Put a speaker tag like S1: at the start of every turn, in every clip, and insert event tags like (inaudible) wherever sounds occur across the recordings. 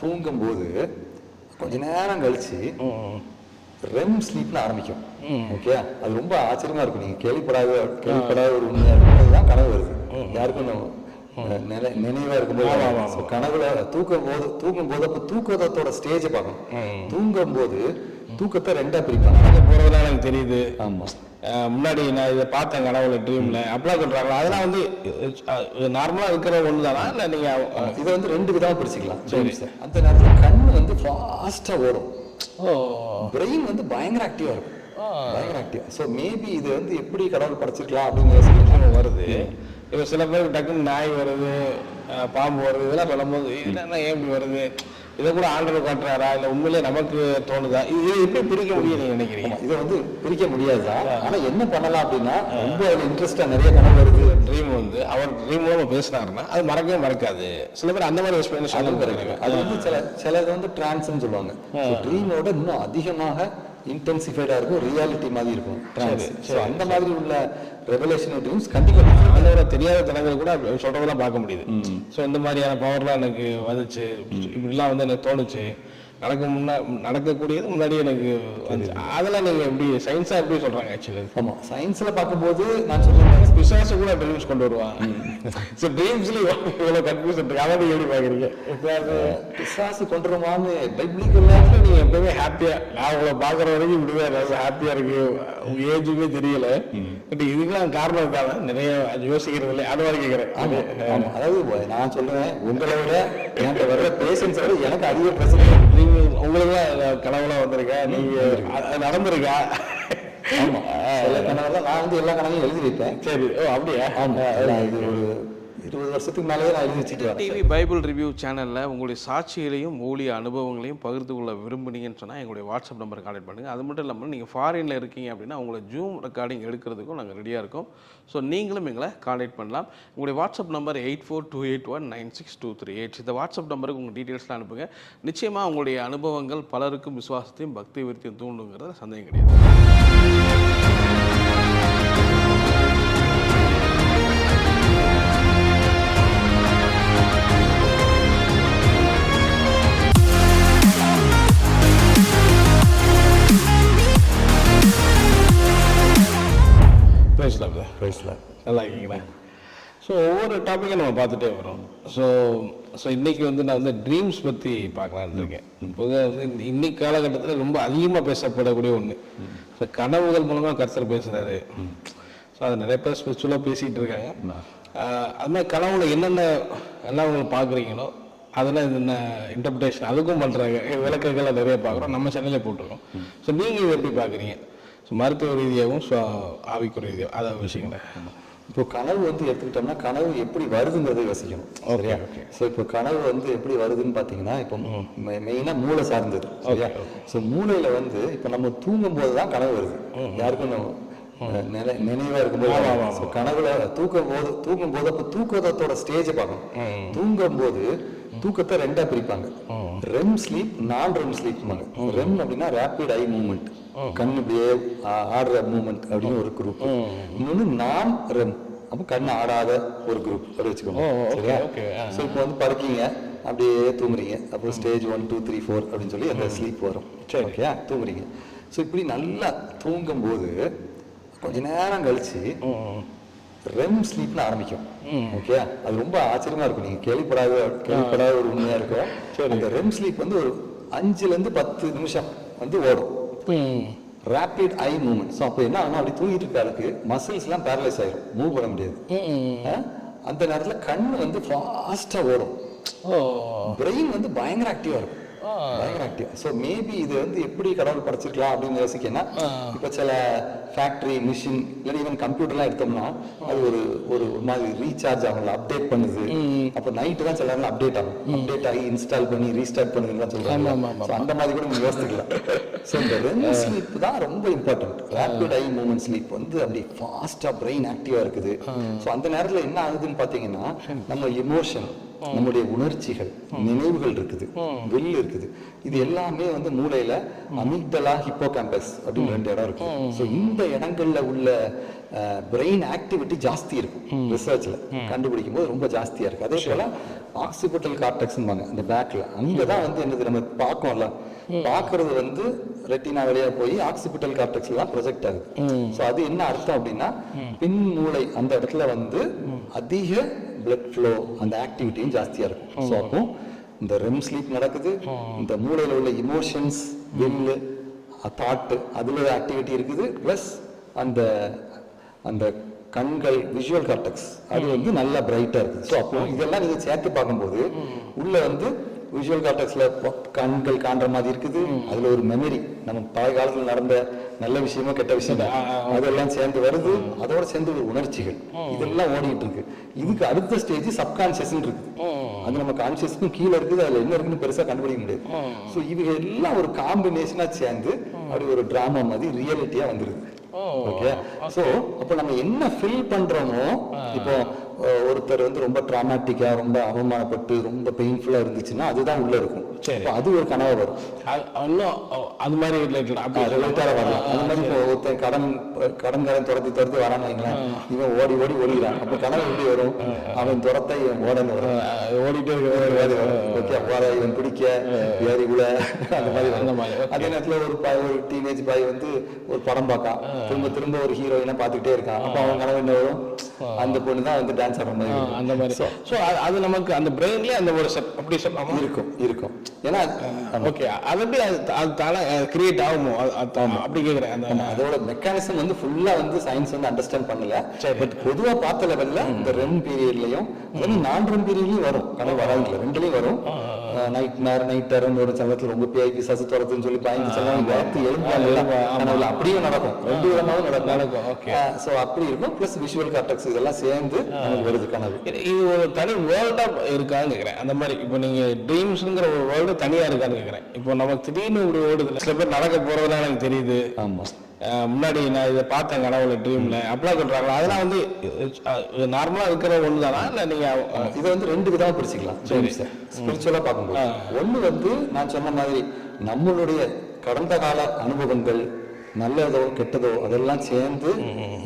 S1: தூங்கும் போது கொஞ்ச நேரம் கழிச்சு ரெம் ஸ்லீப்னு ஆரம்பிக்கும். ஓகே அது ரொம்ப ஆச்சரியமா இருக்கும். நீங்க கேள்விப்படாத கேள்விப்படாத ஒரு உண்மையா இருக்கும் அதுதான் கனவு வருது. யாருக்கும் நினைவா இருக்கும்போது கனவுல தூக்கும் போது தூங்கும் போது அப்ப தூக்கத்தோட ஸ்டேஜை பார்க்கணும். தூங்கும் போது தூக்கத்தை ரெண்டா பிரிப்பாங்க.
S2: அங்கே போகிறதுலாம் எனக்கு தெரியுது.
S1: ஆமா.
S2: முன்னாடி நான் இதை பார்த்தேன் கனவுல ட்ரீம்ல அப்படிலாம் சொல்றாங்களா? அதெல்லாம் வந்து நார்மலா இருக்கிற ஒன்று தானா இல்லை நீங்க
S1: இதை வந்து ரெண்டு விதமா பிரிச்சுக்கலாம். dreams அ. அந்த நேரத்துல கண்ணு வந்து ஃபாஸ்டா ஓடும்.
S2: ஓ.
S1: பிரெயின் வந்து பயங்கர ஆக்டிவா இருக்கும். பயங்கர ஆக்டிவா ஸோ மேபி இது வந்து எப்படி கடவுள் படைச்சிருக்கலாம் அப்படின்னு யோசிக்கலாம்
S2: வருது. இப்போ சில பேருக்கு டக்குன்னு நாய் வருது பாம்பு வருது இதெல்லாம் சொல்லும்போது இதெல்லாம் ஏன் இப்படி வருது? இதை கூட ஆண்டவர் காட்டுறாரா? இல்லை உண்மையிலே நமக்கு தோணுதா? இது இது எப்படி பிரிக்க முடியும் நீங்க நினைக்கிறீங்க?
S1: இதை வந்து பிரிக்க முடியாதுதான் ஆனா என்ன பண்ணலாம் அப்படின்னா ரொம்ப இன்ட்ரெஸ்டா நிறைய கனவு வருது.
S2: ட்ரீம் வந்து அவர் ட்ரீம் மூலமா பேசினாருன்னா அது மறக்கவே மறக்காது. சில பேர் அந்த மாதிரி எக்ஸ்பிளேஷன்.
S1: அது வந்து சில சிலது வந்து டிரான்ஸ்னு சொல்லுவாங்க. ட்ரீமோட இன்னும் அதிகமாக இன்டென்சிஃபைடா இருக்கும் ரியாலிட்டி மாதிரி இருக்கும். So, அந்த மாதிரி உள்ள ரெவலேஷன் ட்ரீம்ஸ் கண்டிப்பா different.
S2: அதோட தெரியாத தனங்கள் கூட அப்படி சொல்றதெல்லாம் பார்க்க முடியுது. ஸோ இந்த மாதிரியான பவர்லாம் எனக்கு வந்துச்சு. இப்படிலாம் வந்து எனக்கு தோணுச்சு. நடக்க முன்னா நடக்கக்கூடியது முன்னாடி எனக்கு அதெல்லாம் நீங்க எப்படி சயின்ஸா எப்படி சொல்றாங்க ஆக்சுவலி
S1: ஆமா சயின்ஸ்ல பார்க்கும்போது நான் சொல்றேன்
S2: பிசாசு கூட ட்ரீம்ஸ் கொண்டு வருவான் ஸோ ட்ரீம்ஸ்ல இவ்வளோ கன்ஃபியூஷன் இருக்கு. அதை எப்படி பாக்குறீங்க பிசாசு.
S1: பிசாசு கொண்டுருமான்னு பைபிளிக்கல்ல
S2: நீங்க எப்பவுமே ஹாப்பியா நான் உங்களை பாக்குற வரைக்கும் இப்படிவே ஹாப்பியா இருக்கு. உங்க ஏஜுமே தெரியல. பட் இதுக்கெல்லாம் காரணம் இருக்காங்க நிறைய யோசிக்கிறது இல்லை. அது மாதிரி கேட்கறேன்
S1: அதாவது நான் சொல்றேன் உங்களை விட என்கிட்ட வர்ற பேஷன்ஸ் எனக்கு அதிக பிரச்சனை
S2: நீங்க உங்களுக்கு கனவுலாம் வந்திருக்கா? நீங்க நடந்திருக்கா?
S1: ஆமா. சில கனவெல்லாம் நான் வந்து எல்லா கனவையும் எழுதி வைப்பேன்.
S2: சரி. ஓ அப்படியா?
S1: ஆமா. இது ஒரு இருபது வருஷத்துக்கு மேலேயே நான் எழுதி வச்சுட்டு
S3: டிவி பைபிள் ரிவ்யூ சேனலில் உங்களுடைய சாட்சிகளையும் ஊழிய அனுபவங்களையும் பகிர்ந்து கொள்ள விரும்புனீங்கன்னு சொன்னால் எங்களுடைய வாட்ஸ்அப் நம்பர் கான்டெக்ட் பண்ணுங்கள் அது மட்டும் இல்லாமல் நீங்கள் ஃபாரினில் இருக்கீங்க அப்படின்னா உங்களை ஜூம் ரெக்கார்டிங் எடுக்கிறதுக்கும் நாங்கள் ரெடியாக இருக்கோம். ஸோ நீங்களும் எங்களை கான்டெக்ட் பண்ணலாம். உங்களுடைய WhatsApp number eight four two eight one nine six two three eight இந்த வாட்ஸ்அப் நம்பருக்கு உங்கள் டீட்டெயில்ஸ்லாம் அனுப்புங்க. நிச்சயமாக உங்களுடைய அனுபவங்கள் பலருக்கும் விசுவாசத்தையும் பக்தி விருத்தியும் தூண்டுங்கிறத சந்தேகம் கிடையாது.
S2: ஒவ்வொரு டாப்பிக்கும் நம்ம பார்த்துட்டே வரோம். ஸோ ஸோ இன்னைக்கு வந்து நான் வந்து ட்ரீம்ஸ் பற்றி பார்க்கலான்னு இருக்கேன். பொதுவாக வந்து இன்னைக்கு காலகட்டத்தில் ரொம்ப அதிகமாக பேசப்படக்கூடிய ஒன்று ஸோ கனவுகள் மூலமாக கர்த்தர் பேசுகிறாரு ஸோ அது நிறைய பேர் ஸ்பெஷலாக பேசிகிட்டு இருக்காங்க. அது மாதிரி கனவுல என்னென்ன எல்லாம் அவங்க பார்க்குறீங்களோ அதெல்லாம் என்ன இன்டர்பிரேஷன் அதுக்கும் பண்ணுறாங்க விளக்கங்களை நிறைய பார்க்குறோம். நம்ம சேனலே போட்டிருக்கோம். ஸோ நீங்கள் இதை எப்படி பார்க்குறீங்க? ஸோ மருத்துவ ரீதியாகவும் ஸோ ஆவிக்குற ரீதியாகவும் அதை விஷயங்களேன்
S1: இப்போ கனவு வந்து எடுத்துக்கிட்டோம்னா கனவு எப்படி வருதுங்கிறதை யோசிக்கணும் சரியா? ஸோ இப்போ கனவு வந்து எப்படி வருதுன்னு பார்த்தீங்கன்னா இப்போ மெயினாக மூளை சார்ந்தது சரியா? ஸோ மூளையில வந்து இப்போ நம்ம தூங்கும் போது தான் கனவு வருது. யாருக்கும் நினைவா இருக்கும்போது கனவுல தூக்கும் போது தூங்கும் போது அப்போ தூக்கத்தோட ஸ்டேஜை பார்க்கணும். தூங்கும் போது தூக்கத்தை ரெண்டா பிரிப்பாங்க. REM sleep non REM sleep REM அப்படின்னா ரேபிட் ஐ மூவ்மெண்ட் கண் இப்படியே ஆடுற மூவ்மெண்ட் அப்படின்னு ஒரு குரூப் இன்னொன்னு நான் ரெம் அப்போ கண் ஆடாத ஒரு குரூப் அப்படி வச்சுக்கோங்க. சரியா? ஸோ இப்போ வந்து படுக்கீங்க. அப்படியே தூங்குறீங்க. அப்போ stage one two three four அப்படின்னு சொல்லி அந்த ஸ்லீப் வரும். ஓகே தூங்குறீங்க. ஸோ இப்படி நல்லா தூங்கும்போது கொஞ்ச நேரம் கழிச்சு ரெம் ஸ்லீப்னு ஆரம்பிக்கும். ஓகே அது ரொம்ப ஆச்சரியமா இருக்கும். நீங்க கேள்விப்படாத கேள்விப்படாத ஒரு உண்மையா இருக்கும். அந்த ரெம் ஸ்லீப் வந்து ஒரு அஞ்சுல இருந்து பத்து நிமிஷம் வந்து ஓடும். ரேபிட் ஐ மூவ்மெண்ட் ஸோ அப்போ என்ன ஆகும் அப்படி தூங்கிட்டு இருக்க ஆளுக்கு மசில்ஸ்லாம் பேரலைஸ் ஆயிரும். மூவ் பண்ண முடியாது? அந்த நேரத்துல கண்ணு வந்து ஃபாஸ்டா ஓடும். பிரெயின் வந்து பயங்கர ஆக்டிவா இருக்கும். பயங்கர ஆக்டிவ் ஸோ மேபி இது வந்து எப்படி கடவுள் படைச்சிருக்கலாம் அப்படின்னு யோசிக்கன்னா இப்போ சில ஃபேக்டரி மிஷின் இல்லை ஈவன் கம்ப்யூட்டர்லாம் எடுத்தோம்னா அது ஒரு ஒரு மாதிரி ரீசார்ஜ் ஆகும்ல அப்டேட் பண்ணுது. அப்போ நைட்டு தான் சில நேரம் அப்டேட் ஆகும். அப்டேட் ஆகி இன்ஸ்டால் பண்ணி ரீஸ்டார்ட் பண்ணுதுன்னு சொல்றாங்க. அந்த மாதிரி கூட நீங்க யோசிக்கலாம் ஸோ இந்த ரெம் ஸ்லீப் தான் ரொம்ப important rapid eye movement sleep வந்து அப்படி ஃபாஸ்டா பிரெயின் ஆக்டிவா இருக்குது. ஸோ அந்த நேரத்துல என்ன ஆகுதுன்னு பாத்தீங்கன்னா நம்ம எமோஷன் நம்முடைய உணர்ச்சிகள் நினைவுகள் இருக்குது வில் இருக்குது. இது எல்லாமே வந்து மூளையில அமிக்டலா ஹிப்போகாம்பஸ் அப்படின்னு ரெண்டு இடம் இருக்கும் ஸோ இந்த இடங்கள்ல உள்ள பிரெயின் ஆக்டிவிட்டி ஜாஸ்தி இருக்கும். ரிசர்ச்ல கண்டுபிடிக்கும் போது ரொம்ப ஜாஸ்தியா இருக்கு. அதே போல ஆக்சிபிட்டல் கார்டெக்ஸ்பாங்க அந்த பேக்ல அங்கதான் வந்து என்னது நம்ம பார்க்கோம்ல பார்க்கிறது வந்து ரெட்டினா வழியா போய் ஆக்சிபிட்டல் கார்டெக்ஸ்ல தான் ப்ரொஜெக்ட் ஆகுது. ஸோ அது என்ன அர்த்தம் அப்படின்னா பின் மூளை அந்த இடத்துல வந்து அதிக blood flow அந்த ஆக்டிவிட்டியும் ஜாஸ்தியா இருக்கும். ஸோ அப்போ இந்த ரெம் ஸ்லீப் நடக்குது. இந்த மூளையில உள்ள இமோஷன்ஸ் வில்லு தாட்டு அதுல ஆக்டிவிட்டி இருக்குது. ப்ளஸ் அந்த அந்த கண்கள் விஷுவல் கார்டெக்ஸ் அது வந்து நல்லா பிரைட்டா இருக்குது. ஸோ அப்போ இதெல்லாம் நீங்க சேர்த்து பார்க்கும்போது உள்ள வந்து விஷுவல் கார்டெக்ஸ்ல கண்கள் காண்ற மாதிரி இருக்குது. அதுல ஒரு மெமரி நம்ம பழைய காலத்துல நடந்த நல்ல விஷயமோ கெட்ட விஷயமோ அதெல்லாம் சேர்ந்து வருது. அதோட சேர்ந்து ஒரு உணர்ச்சிகள். இதெல்லாம் ஓடிட்டு இருக்கு இதுக்கு அடுத்த ஸ்டேஜ் சப்கான்சியஸ் இருக்கு அது நம்ம கான்சியஸ்க்கும் கீழே இருக்குது அதுல என்ன இருக்குன்னு பெருசா கண்டுபிடிக்க முடியாது. ஸோ இவங்க எல்லாம் ஒரு காம்பினேஷனா சேர்ந்து அப்படி ஒரு டிராமா மாதிரி ரியாலிட்டியா வந்துருது. ஓகே சோ அப்ப நம்ம என்ன ஃபில் பண்றோமோ இப்போ ஒருத்தர் வந்து ரொம்ப டிராமாட்டிக்கா ரொம்ப அவமானப்பட்டு ரொம்ப பெயின்ஃபுல்லா இருந்துச்சுன்னா அதுதான் உள்ள இருக்கும்.
S2: சரி.
S1: அது ஒரு கனவு வரும்.
S2: அது- இன்னும் அது மாதிரி ரிலேட்டட் அப்படி
S1: ரிலேட்டடா வரலாம். அந்த மாதிரி இப்போ ஒருத்தன் கடன் கடன்காரன் துரத்தி துரத்தி வரான்னு வைங்களேன் இவன் ஓடி ஓடி ஓடிக்கிறான் அப்ப கனவு எப்படி வரும்? அவன் துரத்த இவன் ஓடன்னு வரும்.
S2: ஓடிட்டே.
S1: ஓகே ஓட இவன் பிடிக்க ஏறி உள்ள அந்த மாதிரி
S2: அந்த மாதிரி.
S1: அதே நேரத்துல ஒரு பாய் ஒரு டீனேஜ் பாய் வந்து ஒரு படம் பார்க்கான். திரும்ப திரும்ப ஒரு ஹீரோயினை பார்த்துக்கிட்டே இருக்கான். அப்ப அவன் கனவு என்ன வரும்? அந்த பொண்ணு தான் வந்து டான்ஸ் ஆடுற மாதிரி.
S2: அந்த மாதிரி. ஸோ அது நமக்கு அந்த பிரெயின்லேயே அந்த ஒரு செட் அப்படி சொல்லலாமா?
S1: இருக்கும் இருக்கும். ஏன்னா.
S2: ஓகே அது எப்படி அது தானே கிரியேட் ஆகுமோ? அப்படி கேட்குறேன் அந்த
S1: அதோட மெக்கானிசம் வந்து ஃபுல்லா வந்து சயின்ஸ் வந்து அண்டர்ஸ்டாண்ட் பண்ணல. பட் பொதுவா பார்த்த லெவல்ல இந்த ரெம் பீரியட்லயும் நான் ரெம் பீரியட்லயும் வரும். கனவு வராதுல ரெண்டுலயும் வரும். நைட் நேரம் நைட் நேரம் ஒரு சமயத்துல ரொம்ப பேய் பிசாசு துரத்துன்னு சொல்லி பயந்து செல்லாம் வேர்த்து எழுப்பாங்க கனவுல அப்படியே நடக்கும். ரெண்டு விதமாவும்
S2: நடக்கும்,
S1: நடக்கும். சோ அப்படி இருக்கும். பிளஸ் விஷுவல் கார்டெக்ஸ் இதெல்லாம் சேர்ந்து நமக்கு வருது கனவு.
S2: இது ஒரு தனி வேர்ல்டா இருக்கான்னு கேட்குறேன் அந்த மாதிரி இப்போ நீங்க ட்ரீம்ஸுங்கிற ஒரு வேர்ல்டு தனியா இருக்கான்னு கேட்குறேன் இப்போ நமக்கு திடீர்னு இப்படி ஓடுது. சில பேர் நடக்க போறதுலாம் எனக்கு தெரியுது.
S1: ஆமா.
S2: முன்னாடி நான் இதை பார்த்தேன் கனவுல ட்ரீம்ல அப்படிலாம் சொல்றாங்களா அதெல்லாம் வந்து நார்மலா இருக்கிற ஒன்று தானா இல்லை நீங்க
S1: இதை வந்து ரெண்டு விதமா பிரிச்சுக்கலாம் ஸ்பிரிச்சுவலா பார்க்கும்போது. ஒண்ணு வந்து நான் சொன்ன மாதிரி நம்மளுடைய கடந்த கால அனுபவங்கள் நல்லதோ கெட்டதோ அதெல்லாம் சேர்ந்து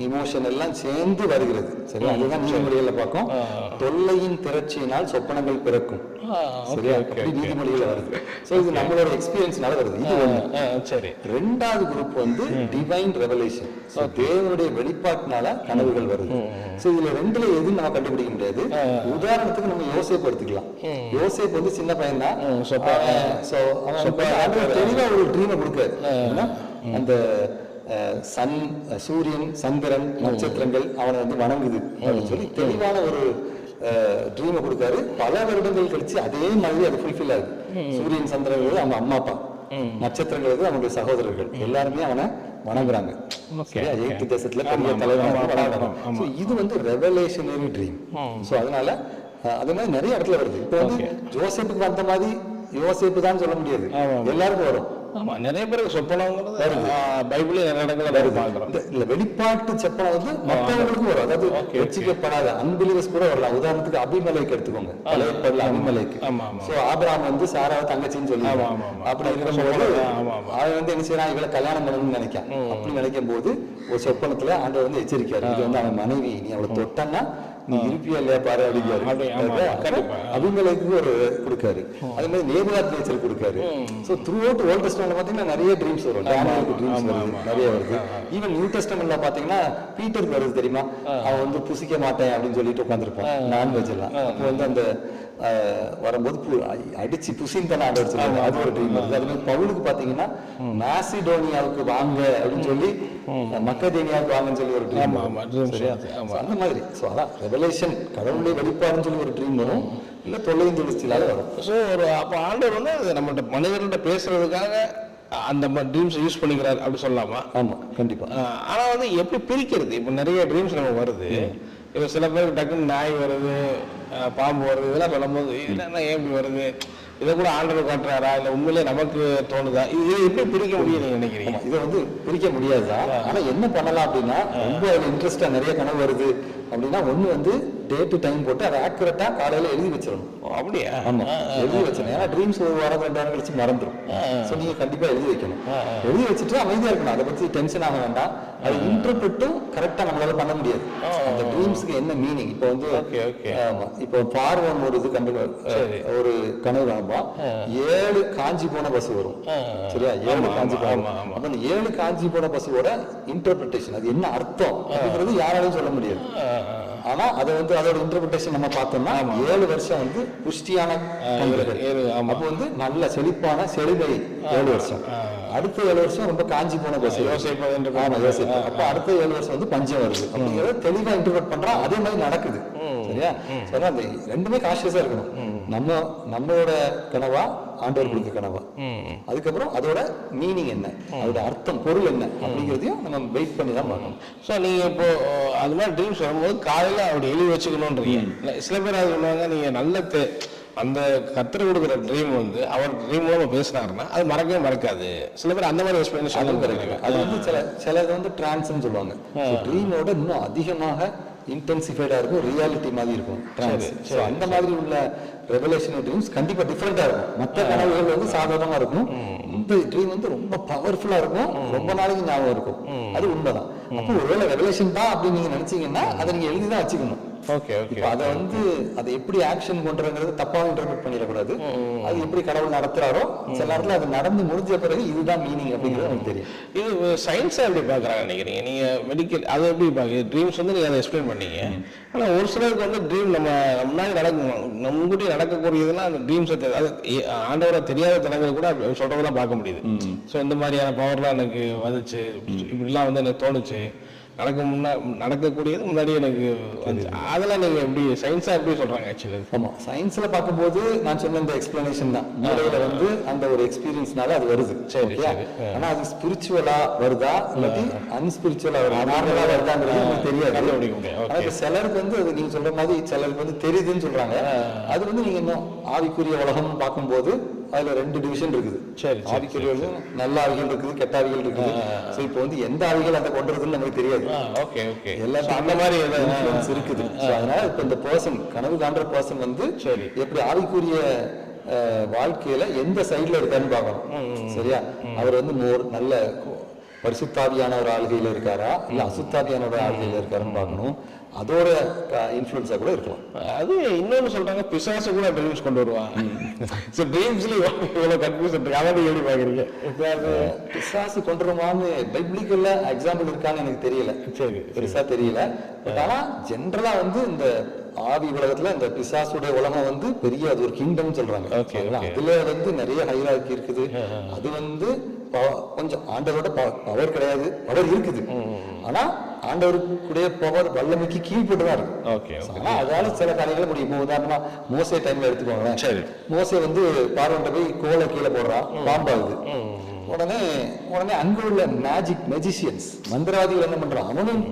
S1: இமோஷன் எல்லாம் சேர்ந்து வருகிறது. சரியா? அதுதான் நீதிமொழிகள்ல பார்க்கும் தொல்லையின் திரட்சியினால் சொப்பனங்கள் பிறக்கும். சரியா? நீதிமொழிகள் வருது. சோ இது நம்மளோட எக்ஸ்பீரியன்ஸ்னால வருது. இது
S2: அஹ், சரி.
S1: ரெண்டாவது குரூப் வந்து டிவைன் ரெவலேஷன் தேவனுடைய வெளிப்பாட்டினால கனவுகள் வருது. சோ இதுல ரெண்டுல எது நம்ம கண்டுபிடிக்க முடியாது? உதாரணத்துக்கு நம்ம யோசேப் எடுத்துக்கலாம். யோசேப் வந்து சின்ன பையன் தான் தெளிவா ஒரு ட்ரீமை கொடுக்காரு என்ன? அந்த சன் சூரியன் சந்திரன் நட்சத்திரங்கள் அவனை வந்து வணங்குது அப்படின்னு சொல்லி தெளிவான ஒரு ட்ரீமை கொடுக்காரு. பல வருடங்கள் கழிச்சு அதே மாதிரி அது ஃபுல்ஃபில் ஆகுது. சூரியன் சந்திரன் அவங்க அம்மா அப்பா. நட்சத்திரங்கள் அவங்களுடைய சகோதரர்கள். எல்லாருமே அவனை வணங்குறாங்க. எகிப்து தேசத்துல பெரிய தலைவன் இது வந்து ரெவலேஷனரி ட்ரீம் சோ அதனால அது மாதிரி நிறைய இடத்துல வருது. இப்போ வந்து ஜோசப்புக்கு வந்த மாதிரி யோசேப்பு தான் சொல்ல முடியாது. எல்லாருக்கும் வரும்.
S2: ஆமா நிறைய பேருக்கு சொப்பனங்கிறது பைபிளே நிறைய இடங்கள்ல வருது. பார்க்குறோம்.
S1: இல்ல வெளிப்பாட்டு செப்பனை வந்து மற்றவங்களுக்கும் வரும். அதாவது ரட்சிக்கப்படாத அன்பிலிவர்ஸ் கூட வரலாம். உதாரணத்துக்கு அபிமலைக்கு எடுத்துக்கோங்க. பழைய அபிமலைக்கு
S2: ஆமா, ஆமா.
S1: சோ ஆபிரகாம் வந்து சாராவை தங்கச்சின்னு சொல்லி. அப்படி இருக்கும்போது. அவன் வந்து என்ன செய்யறான்? இவளை கல்யாணம் பண்ணணும்னு நினைக்கான் அப்படி நினைக்கும் போது ஒரு சொப்பனத்துல ஆண்டவர் வந்து எச்சரிக்காரு இது வந்து அவன் மனைவி. நீ அவளை தொட்டன்னா நீ இருப்பியா இல்லையா பாரு அப்படிங்கிறாரு. அபிமலைக்கு ஒரு கொடுக்காரு. அதே மாதிரி நேபுகாத் நேச்சர் கொடுக்காரு. சோ த்ரூ அவுட் ஓல்ட் டெஸ்ட்மெண்ட்ல பாத்தீங்கன்னா நிறைய ட்ரீம்ஸ் வரும். டேனியலுக்கு ட்ரீம்ஸ் வருது. நிறைய வருது. ஈவன் நியூ டெஸ்ட்மெண்ட்ல பாத்தீங்கன்னா பீட்டருக்கு வருது தெரியுமா? அவன் வந்து புசிக்க மாட்டேன் அப்படின்னு சொல்லிட்டு உட்காந்துருப்பான் நான்வெஜ் எல்லாம். அப்போ வந்து அந்த வரும்போது அடிச்சு புசின்னு தானே ஆண்டவர் சொல்லுவாங்க அது ஒரு ட்ரீம் வருது. அது மாதிரி பவுலுக்கு பாத்தீங்கன்னா மாசிடோனியாவுக்கு வாங்க அப்படின்னு சொல்லி மக்கதேனியாவுக்கு வாங்கன்னு சொல்லி ஒரு ட்ரீம்
S2: ஆமா, ஆமா, dreams
S1: சரியா?
S2: வருது.
S1: So, அந்த மாதிரி. ஸோ அதான். ரெவலேஷன் கடவுளுடைய வெளிப்பாடுன்னு சொல்லி ஒரு ட்ரீம் வரும். இல்ல தொல்லையும் துளிச்சிலால வரும்.
S2: ஸோ ஒரு அப்போ ஆண்டவர் வந்து நம்மகிட்ட மனிதர்கள்ட்ட பேசுறதுக்காக அந்த ட்ரீம்ஸ் யூஸ் பண்ணிக்கிறார் அப்படி சொல்லலாமா?
S1: ஆமா கண்டிப்பா.
S2: ஆஹ் ஆனா வந்து எப்படி பிரிக்கிறது? இப்போ நிறைய ட்ரீம்ஸ் நமக்கு வருது. இப்போ சில பேருக்கு டக்குன்னு நாய் வருது பாம்பு வருது இதெல்லாம் சொல்லும்போது இதெல்லாம் ஏன் இப்படி வருது? இதை கூட ஆண்டவர் காட்டுறாரா? இல்லை உண்மையிலே நமக்கு தோணுதா? இது எப்படி பிரிக்க முடியும் நீங்க நினைக்கிறீங்க?
S1: இதை வந்து பிரிக்க முடியாதுதான். ஆனா என்ன பண்ணலாம் அப்படின்னா ரொம்ப இன்ட்ரெஸ்டா நிறைய கனவு வருது. அப்படின்னா ஒண்ணு வந்து டேட்டு டைம் போட்டு அதை ஆக்குரேட்டா காலையில எழுதி வச்சிடணும்.
S2: அப்படியா?
S1: ஆமா. எழுதி வச்சிடணும் ஏன்னா ட்ரீம்ஸ் ஒரு வாரம் ரெண்டு வாரம் கழிச்சு மறந்துடும் ஸோ நீங்க கண்டிப்பா எழுதி வைக்கணும். எழுதி வச்சுட்டு அமைதியா இருக்கணும். அதை பத்தி டென்ஷன் ஆக வேண்டாம். அது இன்டர்பிரட்டும் கரெக்டா நம்மளால பண்ண முடியாது. அந்த ட்ரீம்ஸ்க்கு என்ன மீனிங் இப்போ வந்து
S2: Okay, okay.
S1: ஆமா. இப்போ பார்வன் ஒரு இது கண்டு ஒரு கனவு காணும்பா. ஏழு காஞ்சி போன பஸ் வரும். சரியா? ஏழு காஞ்சி போன. அப்ப அந்த ஏழு காஞ்சி போன பஸ்ஸோட இன்டர்பிரிட்டேஷன் அது என்ன அர்த்தம்? அப்படிங்கிறது யாராலையும் சொல்ல முடியாது. ஆனா அதை வந்து அதோட இன்டர்பிரிட்டேஷன் நம்ம பார்த்தோம்னா ஏழு வருஷம் வந்து புஷ்டியான. அப்போ வந்து நல்ல செழிப்பான செழுமை ஏழு வருஷம். அடுத்த ஏழு வருஷம் ரொம்ப காஞ்சி போன பஸ் யோசிப்போம் அப்ப அடுத்த ஏழு வருஷம் வந்து பஞ்சம் வருது. அப்படிங்கறத தெளிவா இன்டர்பிரட் பண்றோம் அதே மாதிரி நடக்குது. சரியா? சரி அந்த ரெண்டுமே கான்சியஸா இருக்கணும். நம்ம நம்மளோட கனவா ஆண்டவர் கொடுக்க கனவா. அதுக்கப்புறம் அதோட மீனிங் என்ன? அதோட அர்த்தம் பொருள் என்ன? அப்படிங்கிறதையும் நம்ம வெயிட் பண்ணி தான் பார்க்கணும்.
S2: ஸோ நீங்கள் இப்போ அது மாதிரி ட்ரீம்ஸ் வரும்போது காலையில் அப்படி எழுதி வச்சுக்கணுன்றீங்க. இல்ல, சில பேர் அது சொல்லுவாங்க நீங்கள் நல்ல அந்த கத்தர் கொடுக்குற ட்ரீம் வந்து அவர் ட்ரீம் மூலமா பேசினாருன்னா அது மறக்கவே மறக்காது. சில பேர் அந்த மாதிரி எக்ஸ்பிளனேஷன்.
S1: அது வந்து சில சிலது வந்து டிரான்ஸ்னு சொல்லுவாங்க. ட்ரீமோட இன்னும் அதிகமாக இன்டென்சிஃபைடா இருக்கும் ரியாலிட்டி மாதிரி இருக்கும். So, அந்த மாதிரி உள்ள ரெவலேஷன் ட்ரீம்ஸ் கண்டிப்பா டிஃப்ரெண்டா இருக்கும். மற்ற கனவுகள் வந்து சாதாரணமா இருக்கும். இந்த ட்ரீம் வந்து ரொம்ப பவர்ஃபுல்லா இருக்கும். ரொம்ப நாளைக்கு ஞாபகம் இருக்கும். அது உண்மைதான். அப்போ ஒருவேளை ரெவலேஷன் தான் அப்படின்னு நீங்க நினைச்சீங்கன்னா அதை நீங்க எழுதி தான் வச்சுக்கணும்.
S2: ஓகே ஓகே
S1: அதை வந்து அதை எப்படி ஆக்ஷன் கொண்டுறங்கிறது தப்பாக இன்டர்பிரட் பண்ணிடக்கூடாது. அது எப்படி கடவுள் நடத்துறாரோ சில நேரத்துல அது நடந்து முடிஞ்ச பிறகு இதுதான் மீனிங் அப்படிங்கிறது நமக்கு தெரியும்.
S2: இது சயின்ஸாக எப்படி பார்க்குறாங்க நினைக்கிறீங்க? நீங்கள் மெடிக்கல் அதை எப்படி பார்க்க ட்ரீம்ஸ் வந்து நீங்கள் அதை எக்ஸ்பிளைன் பண்ணீங்க. ஆனால் ஒரு சிலருக்கு வந்து ட்ரீம் நம்ம முன்னாடி நடக்கும். நம்ம முன்னாடி நடக்கக்கூடியதெல்லாம் அந்த ட்ரீம்ஸை அது ஆண்டவரை தெரியாத தலங்கள் கூட அப்படி சொல்றதெல்லாம் பார்க்க முடியுது. ஸோ இந்த மாதிரியான பவர்லாம் எனக்கு வந்துச்சு. இப்படிலாம் வந்து எனக்கு தோணுச்சு. நடக்க முன்னா நடக்கக்கூடியது முன்னாடி எனக்கு அதெல்லாம் நீங்கள் எப்படி சயின்ஸாக எப்படி சொல்கிறாங்க ஆக்சுவலி
S1: ஆமா சயின்ஸ்ல பார்க்கும்போது நான் சொன்ன இந்த எக்ஸ்பிளனேஷன் தான். மூளையில வந்து அந்த ஒரு எக்ஸ்பீரியன்ஸ்னால அது வருது.
S2: சரி.
S1: ஆனா அது ஸ்பிரிச்சுவலா வருதா? இல்லாட்டி அன்ஸ்பிரிச்சுவலா வருதா? நார்மலா வருதாங்கிறது தெரியாது. சிலருக்கு வந்து அது நீங்க சொல்ற மாதிரி சிலருக்கு வந்து தெரியுதுன்னு சொல்றாங்க. அது வந்து நீங்க இன்னும் ஆவிக்குரிய உலகம் பார்க்கும்போது அதுல ரெண்டு டிவிஷன் இருக்குது.
S2: சரி,
S1: உலகம் நல்ல ஆவிகள் இருக்குது கெட்ட ஆவிகள் இருக்குது. சோ இப்போ வந்து எந்த ஆவிகள் அதை கொண்டுறதுன்னு நமக்கு தெரியாது.
S2: Okay okay.
S1: எல்லாத்துக்கும்
S2: அந்த மாதிரி
S1: இருக்குது. அதனால இப்ப இந்த பர்சன் கனவு காண்ற பர்சன் வந்து
S2: சரி.
S1: எப்படி ஆவிக்குரிய வாழ்க்கையில எந்த சைடுல இருக்காருன்னு பார்க்கணும். சரியா? அவர் வந்து மோர் நல்ல பரிசுத்தாவியான ஒரு ஆள்கையில இருக்காரா? இல்ல அசுத்தாவியான ஒரு ஆள்கையில இருக்காருன்னு பார்க்கணும். அதோட இன்ஃபுளுன்ஸா கூட இருக்கலாம்.
S2: அது இன்னொன்னு சொல்றாங்க பிசாசு கூட ட்ரீம்ஸ் கொண்டு வருவாங்க ஸோ ட்ரீம்ஸ்ல இவ்வளவு கன்ஃபியூஷன் இருக்கு. அதை எப்படி பாக்குறீங்க? பிசாசு.
S1: பிசாசு கொண்டுருமான்னு பைபிளிக்கல்ல எக்ஸாம்பிள் இருக்கான்னு எனக்கு தெரியல.
S2: சரி
S1: பெருசா தெரியல. பட் ஆனா ஜென்ரலா வந்து இந்த ஆவி உலகத்துல இந்த பிசாசுடைய உலகம் வந்து பெரிய அது ஒரு கிங்டம் சொல்றாங்க. அதுல வந்து நிறைய ஹைராக்கி இருக்குது. அது வந்து கொஞ்சம் ஆண்டவரோட பவர் கிடையாது. பவர் இருக்குது. ஆனா ஆண்டவருக்குடைய பவர் வல்லமைக்கு கீழ்பட்டு தான் இருக்கு
S2: ஓகே
S1: ஆனா அதால சில காரியங்கள் முடியும். உதாரணமா மோசே டைம்ல எடுத்துக்கோங்களேன்.
S2: சரி.
S1: மோசே வந்து பார்வன்ட்ட போய் கோலை கீழே போடுறான். பாம்பாகுது உடனே உடனே அங்க உள்ள மேஜிக் மெஜிஷியன்ஸ் மந்திரவாதிகள் என்ன பண்றான்? அவனும்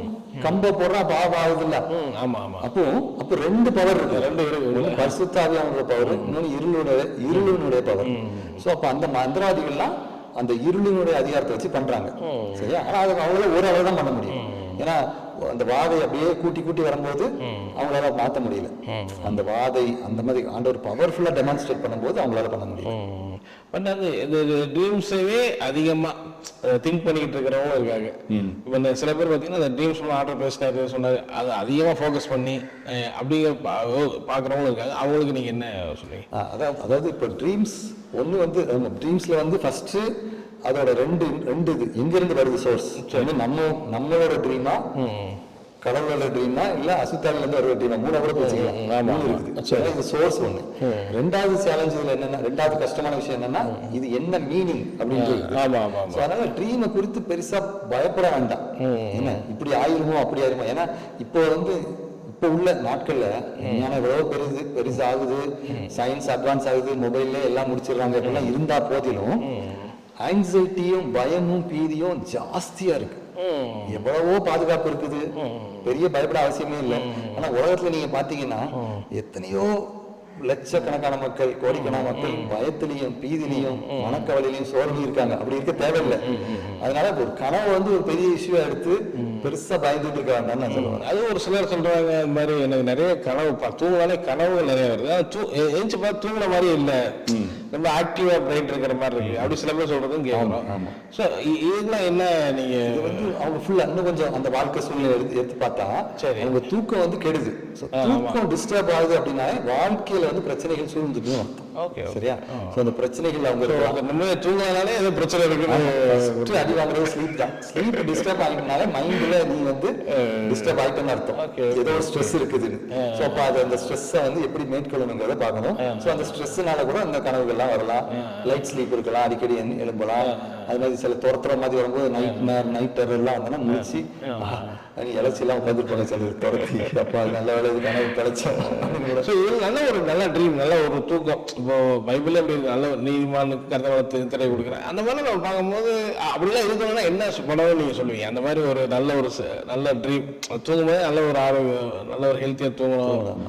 S1: கம்ப போடுறான் பாவம் ஆகுது இல்ல
S2: ஆமா ஆமா.
S1: அப்போ அப்போ ரெண்டு பவர் இருக்கு. ரெண்டு ஒன்று பரிசுத்தாவியான பவர் இன்னொன்று இருளுடைய இருளினுடைய பவர் சோ அப்ப அந்த மந்திரவாதிகள்லாம் அந்த இருளினுடைய அதிகாரத்தை வச்சு பண்றாங்க. சரியா? ஆனா அதுக்கு அவங்களால ஒரு அளவு தான் பண்ண முடியும். ஏன்னா அந்த வாதை அப்படியே கூட்டி கூட்டி வரும்போது அவங்களால மாத்த முடியல. அந்த வாதை அந்த மாதிரி ஆண்டவர் பவர்ஃபுல்லா டெமான்ஸ்ட்ரேட் பண்ணும்போது அவங்களால பண்ண முடியும்
S2: பட் அது இது ட்ரீம்ஸவே அதிகமா திங்க் பண்ணிக்கிட்டு இருக்கிறவங்களும் இருக்காங்க. இப்போ இந்த சில பேர் பார்த்தீங்கன்னா அந்த ட்ரீம்ஸ் ஆர்டர் பேசினாரு சொன்னாரு அதை அதிகமாக ஃபோக்கஸ் பண்ணி பா- பார்க்குறவங்களும் இருக்காங்க. அவங்களுக்கு நீங்க என்ன சொல்றீங்க?
S1: ஆ, அதாவது அதாவது இப்போ ட்ரீம்ஸ் ஒன்று வந்து ட்ரீம்ஸ்ல வந்து ஃபர்ஸ்ட் அதோட ரெண்டு ரெண்டு இது. எங்க இருந்து வருது சோர்ஸ் ஒன்று நம்ம நம்மளோட ட்ரீமா கடவுளோட ட்ரீமா இல்ல அசுத்தாவில இருந்து வருற ட்ரீமா மூணு கூட வச்சுக்கலாம். மூணு இருக்குது. இது சோர்ஸ் ஒன்று ரெண்டாவது சேலஞ்ச் இதுல என்னன்னா ரெண்டாவது கஷ்டமான விஷயம் என்னன்னா இது என்ன மீனிங் So, அதனால ட்ரீமை குறித்து பெருசா பயப்பட வேண்டாம். என்ன? இப்படி ஆயிருமோ அப்படி ஆயிருமோ? ஏன்னா இப்போ வந்து இப்போ உள்ள நாட்கள்ல விஞ்ஞானம் எவ்வளவு பெருது பெருசாகுது. சயின்ஸ் அட்வான்ஸ் ஆகுது. மொபைல்ல எல்லாம் முடிச்சிடுறாங்க. இப்படிலாம் இருந்தா போதிலும் ஆங்ஸைட்டியும் பயமும் பீதியும் ஜாஸ்தியா இருக்கு. எவ்வளவோ பாதுகாப்பு இருக்குது. பெரிய பயப்பட அவசியமே இல்லை. ஆனா உலகத்துல நீங்க பாத்தீங்கன்னா எத்தனையோ லட்சக்கணக்கான மக்கள் கோடிக்கணக்கான மக்கள் பயத்திலையும் பீதிலையும் மனக்கவலையிலையும் சோர்வு இருக்காங்க. அப்படி இருக்க தேவையில்லை. அதனால ஒரு கனவு வந்து ஒரு பெரிய இஷ்யூ எடுத்து பெருசா பயந்துட்டு இருக்க வேண்டாம்னு நான் சொல்லுவேன்
S2: அது ஒரு சிலர் சொல்றாங்க இந்த மாதிரி எனக்கு நிறைய கனவு பா- தூங்கினாலே கனவுகள் நிறைய வருது. தூ எழுந்து பார்த்து தூங்குன மாதிரி இல்ல. ரொம்ப ஆக்டிவா பிரைட் இருக்கிற மாதிரி இருக்கு. அப்படி சில பேர் சொல்றதும் கேட்குறோம் ஸோ இதெல்லாம் என்ன நீங்க?
S1: இது வந்து அவங்க ஃபுல்லா இன்னும் கொஞ்சம் அந்த வாழ்க்கை சூழ்நிலை எடுத்து எடுத்து பார்த்தா
S2: சரி.
S1: அவங்க தூக்கம் வந்து கெடுது. தூக்கம் டிஸ்டர்ப் ஆகுது அப்படின்னா வாழ்க்கையில வந்து பிரச்சனைகள் சூழ்ந்துக்கும்.
S2: ஓகே
S1: சரியா? சோ அந்த பிரச்சனைகள் அவங்க.
S2: நம்ம தூங்கினாலே ஏதோ பிரச்சனை
S1: First அடி வாங்குறது ஸ்லீப் தான். ஸ்லீப் டிஸ்டர்ப் ஆகிட்டனால மைண்ட்ல நீ வந்து டிஸ்டர்ப் ஆயிட்டேன்னு அர்த்தம். ஏதோ ஒரு ஸ்ட்ரெஸ் இருக்குது சோ அப்ப அது அந்த ஸ்ட்ரெஸ்ஸை வந்து எப்படி மேற்கொள்ளணுங்கிறத பார்க்கணும். சோ அந்த ஸ்ட்ரெஸ்னால கூட அந்த கனவுகள்லாம் வரலாம். லைட் ஸ்லீப் இருக்கலாம். அடிக்கடி எழும்பலாம். அது மாதிரி சில துரத்துற மாதிரி வரும்போது நைட் நேர் நைட் டெரர் எல்லாம் வந்தோன்னா முடிச்சு நீ இலச்சி எல்லாம் உட்காந்துருப்பாங்க சில துரத்தி. அப்பா அது நல்ல வேலை கனவு கிடைச்சோம்
S2: ஸோ (laughs) இது நல்ல ஒரு நல்ல ட்ரீம் நல்ல ஒரு தூக்கம். இப்போ பைபிள் இருக்கு? நல்ல ஒரு நீதிமானுக்கு கருத்தை வளர்த்து திரை கொடுக்குறேன் அந்த மாதிரி நம்ம பார்க்கும்போது அப்படிலாம் இருக்கணும்னா என்ன படம் நீங்கள் சொல்லுவீங்க? அந்த மாதிரி ஒரு நல்ல ஒரு நல்ல ட்ரீம் தூங்கும்போது நல்ல ஒரு ஆரோக்கியம் நல்ல ஒரு ஹெல்த்தியாக தூங்கணும்.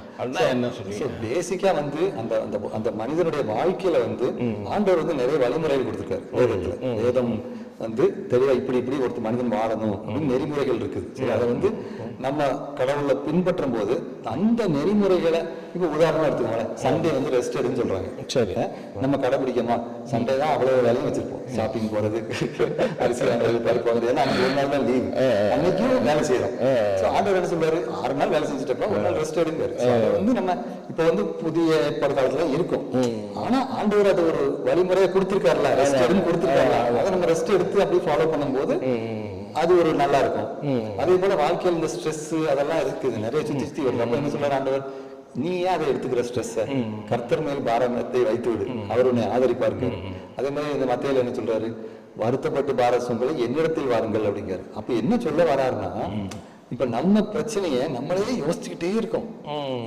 S2: என்ன சொல்லுவீங்க
S1: ஸோ பேசிக்கா வந்து அந்த அந்த அந்த மனிதனுடைய வாழ்க்கையில வந்து ஆண்டவர் வந்து நிறைய வழிமுறைகள் கொடுத்திருக்காரு வேதத்துல. வேதம் வந்து தெளிவா இப்படி இப்படி ஒருத்தர் மனிதன் வாழணும் அப்படின்னு நெறிமுறைகள் இருக்குது. சரி அதை வந்து நம்ம கடவுளை பின்பற்றும் போது அந்த நெறிமுறைகளை இப்போ உதாரணமா எடுத்துக்கோங்களேன். சண்டே வந்து ரெஸ்ட் எடுன்னு சொல்றாங்க.
S2: சரி.
S1: நம்ம கடைபிடிக்கமா சண்டே தான் அவ்வளவு வேலையும் வச்சிருப்போம். ஷாப்பிங் போறது அரிசி வாங்குறது பருப்பு வாங்குறது ஏன்னா ஒரு நாள் தான் லீவ் அன்னைக்கும் வேலை செய்யறோம். ஸோ ஆண்டவர் என்ன சொல்றாரு? ஆறு நாள் வேலை செஞ்சுட்டப்ப ஒரு நாள் ரெஸ்ட் அது வந்து நம்ம இப்போ வந்து புதிய ஏற்பாடு இருக்கும். ஆனா ஆண்டவர் அது ஒரு வழிமுறையை கொடுத்திருக்காருல ரெஸ்ட் கொடுத்திருக்காருல அதை நம்ம ரெஸ்ட் எடுத்து அப்படியே ஃபாலோ பண்ணும்போது அது ஒரு நல்லா இருக்கும். அதே போல வாழ்க்கையில் இந்த ஸ்ட்ரெஸ் அதெல்லாம் இருக்குது நிறைய சுத்தி சுத்தி வருது. அப்ப என்ன சொல்றாரு ஆண்டவர்? நீ ஏன் அதை எடுத்துக்கிற ஸ்ட்ரெஸ் கர்த்தர் மேல் பாரத்தை வைத்து விடு. அவர் உன்னை ஆதரிப்பாருங்க அதே மாதிரி இந்த மத்தியில என்ன சொல்றாரு? வருத்தப்பட்டு பார சுமலை என்னிடத்தில் வாருங்கள் அப்படிங்கிறாரு. அப்ப என்ன சொல்ல வராருன்னா இப்ப நம்ம பிரச்சனைய நம்மளே யோசிச்சுக்கிட்டே இருக்கோம்.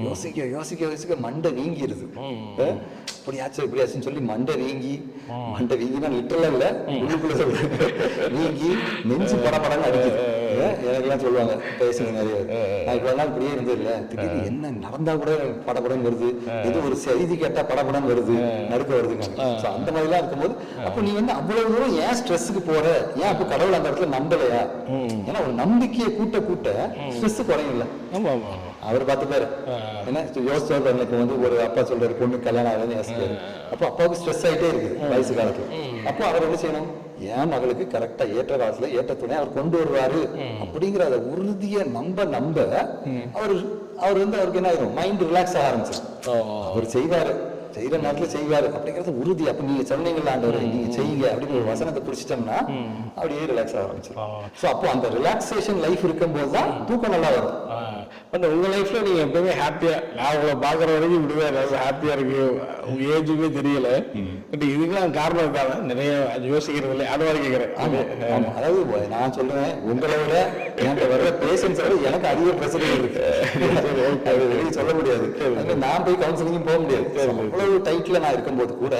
S1: யோசிக்க யோசிக்க யோசிக்க மண்டை வீங்கிருது இப்படியாச்சும் இப்படியாச்சும் சொல்லி மண்டை வீங்கி மண்டை வீங்கினா லிட்டரலா இல்ல? உள்ளுக்குள்ள. வீங்கி நெஞ்சு படபடன்னு அடிக்குது. அஹ் எனக்கெல்லாம் சொல்லுவாங்க. பேசுங்க நிறைய. நான் இவ்வளவு நாள் இப்படியே இருந்தது இல்ல திடீர்னு என்ன நடந்தா கூட படபடன்னு வருது. இது ஒரு செய்தி கேட்டா படபடன்னு வருது. நடுக்க வருதுங்க. அந்த மாதிரி எல்லாம் இருக்கும்போது அப்ப நீ வந்து அவ்வளவு தூரம் ஏன் ஸ்ட்ரெஸ்ஸுக்கு போற? ஏன் அப்ப கடவுள் அந்த இடத்துல நம்பலையா? ஏன்னா ஒரு நம்பிக்கையை கூட்ட கூட்ட ஸ்ட்ரெஸ் குறையும்ல.
S2: ஆமாம் ஆமாம்
S1: அவர் பார்த்துப்பாரு என்ன? யோசிச்சு இப்போ வந்து ஒரு அப்பா சொல்றாரு பொண்ணு கல்யாணம் ஆகுதுன்னு யோசிக்கிறாரு. அப்போ அப்பாவுக்கு ஸ்ட்ரெஸ் ஆயிட்டே இருக்குது வயசு காலத்துல. அப்போ அவர் என்ன செய்யணும்? என் மகளுக்கு கரெக்டா ஏற்ற காலத்துல ஏற்ற துணை அவர் கொண்டு வருவாரு. அப்படிங்கிற அதை உறுதியை நம்ப நம்ப அவர் அவர் வந்து அவருக்கு என்ன ஆயிரும்? மைண்ட் ரிலாக்ஸ் ஆக ஆரம்பிச்சிடும் அவர் செய்வாரு. செய்யற நேரத்துல செய்வாரு அப்படிங்கறது உறுதி. அப்ப நீங்க சொன்னீங்கல்ல ஆண்டவரே நீங்க செய்யுங்க அப்படின்னு ஒரு வசனத்தை பிடிச்சிட்டோம்னா அப்படியே ரிலாக்ஸ் ஆக ஆரம்பிச்சிடும் சோ அப்போ அந்த ரிலாக்ஸேஷன் லைஃப் இருக்கும்போது தான் தூக்கம் நல்லா வரும்.
S2: பட் உங்க லைஃப்ல நீங்க எப்பவுமே ஹாப்பியா நான் உங்களை பாக்குற வரைக்கும் இப்படிதான் ரொம்ப ஹாப்பியா இருக்கு. உங்க ஏஜுமே தெரியல. பட் இதுக்கெல்லாம் காரணம் இருக்காங்க நிறைய அது யோசிக்கிறது இல்லை அது மாதிரி கேட்கறேன்.
S1: அதாவது நான் சொல்றேன் உங்களை விட என்கிட்ட வர்ற பேஷன்ஸ் எனக்கு அதிக பிரச்சனைகள் இருக்கு. சொல்ல முடியாது. நான் போய் கவுன்சிலிங்கும் போக முடியாது. அவ்வளவு டைட்ல நான் இருக்கும்போது கூட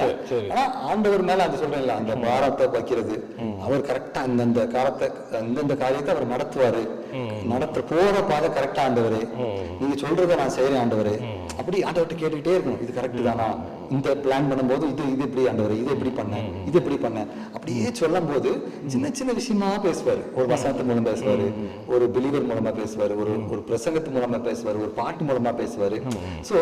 S1: ஆனா ஆண்டவர் மேல அது சொல்றேன்ல அந்த பாரத்தை வைக்கிறது. அவர் கரெக்டா அந்தந்த காலத்தை அந்தந்த காரியத்தை அவர் நடத்துவாரு. நடத்த போற பாதை கரெக்டா ஆண்டவரே. நீங்க சொல்றதை நான் செய்யறேன் ஆண்டவரே. அப்படி ஆண்டவர்கிட்ட கேட்டுக்கிட்டே இருக்கணும். இது கரெக்ட் தானா? இந்த பிளான் பண்ணும்போது இது இது எப்படி ஆண்டவரே இது எப்படி பண்ணேன் இது எப்படி பண்ணேன் அப்படியே சொல்லும் போது சின்ன சின்ன விஷயமா பேசுவாரு. ஒரு வசனத்து மூலம் பேசுவாரு. ஒரு பிலீவர் மூலமா பேசுவாரு. ஒரு ஒரு பிரசங்கத்து மூலமா பேசுவாரு. ஒரு பாட்டு மூலமா பேசுவாரு. சோ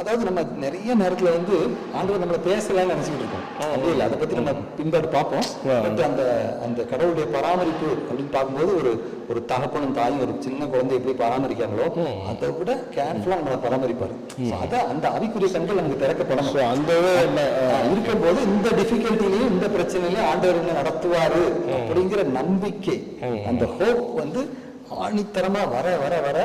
S1: அதாவது நம்ம நிறைய நேரத்துல வந்து ஆண்டவர் நம்மள பேசலாம்னு நினைச்சுட்டு இருக்கோம். அப்படி இல்லை. அதை பத்தி நம்ம பின்பாடு பார்ப்போம். பட் அந்த அந்த கடவுளுடைய பராமரிப்பு அப்படின்னு பார்க்கும்போது ஒரு ஒரு தகப்பனும் தாயும் ஒரு சின்ன குழந்தை எப்படி பராமரிக்காங்களோ அதை விட கேர்ஃபுல்லா நம்மளை பராமரிப்பாரு. அதான் அந்த ஆவிக்குரிய கண்கள் நமக்கு திறக்கப்படணும்.
S2: ஸோ அந்த
S1: இருக்கும்போது இந்த டிஃபிகல்ட்டிலையும் இந்த பிரச்சனையிலையும் ஆண்டவர் என்ன நடத்துவாரு அப்படிங்கிற நம்பிக்கை. அந்த ஹோப் வந்து ஆணித்தரமா வர வர வர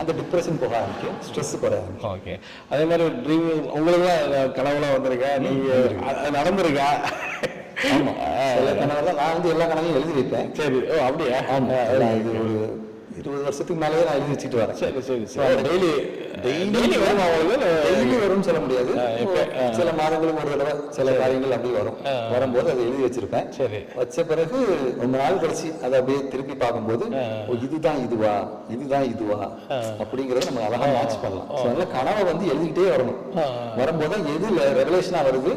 S1: அந்த டிப்ரெஷன் போக ஆரம்பிக்கும் ஸ்ட்ரெஸ் குறைய ஆரம்பிக்கும்
S2: ஓகே அதே மாதிரி ட்ரீம் உங்களுக்குலாம் கனவுலாம் வந்திருக்கா? நீங்க நடந்திருக்கா?
S1: ஆமா. சில கனவுல நான் வந்து எல்லா கனவையும் எழுதி வைப்பேன்.
S2: சரி. ஓ அப்படியா?
S1: ஆமா. இது ஒரு இருபது வருஷத்துக்கு மேலேயே நான் எழுதி வச்சுட்டு வரேன்
S2: சரி சரி சரி டெய்லி டெய்லி வருமா
S1: டெய்லி வரும்னு சொல்ல முடியாது? சில மாதங்களுக்கு ஒரு தடவை சில காரியங்கள் அப்படி வரும் வரும்போது அதை எழுதி வச்சிருப்பேன்
S2: சரி
S1: வச்ச பிறகு ரொம்ப நாள் கழிச்சு அதை அப்படியே திருப்பி பார்க்கும்போது இதுதான் இதுவா இதுதான் இதுவா அப்படிங்கறத நம்ம அழகா மேட்ச் பண்ணலாம் அதனால கனவை வந்து எழுதிக்கிட்டே வரணும் வரும்போது எதுல ரெவலேஷனா வருது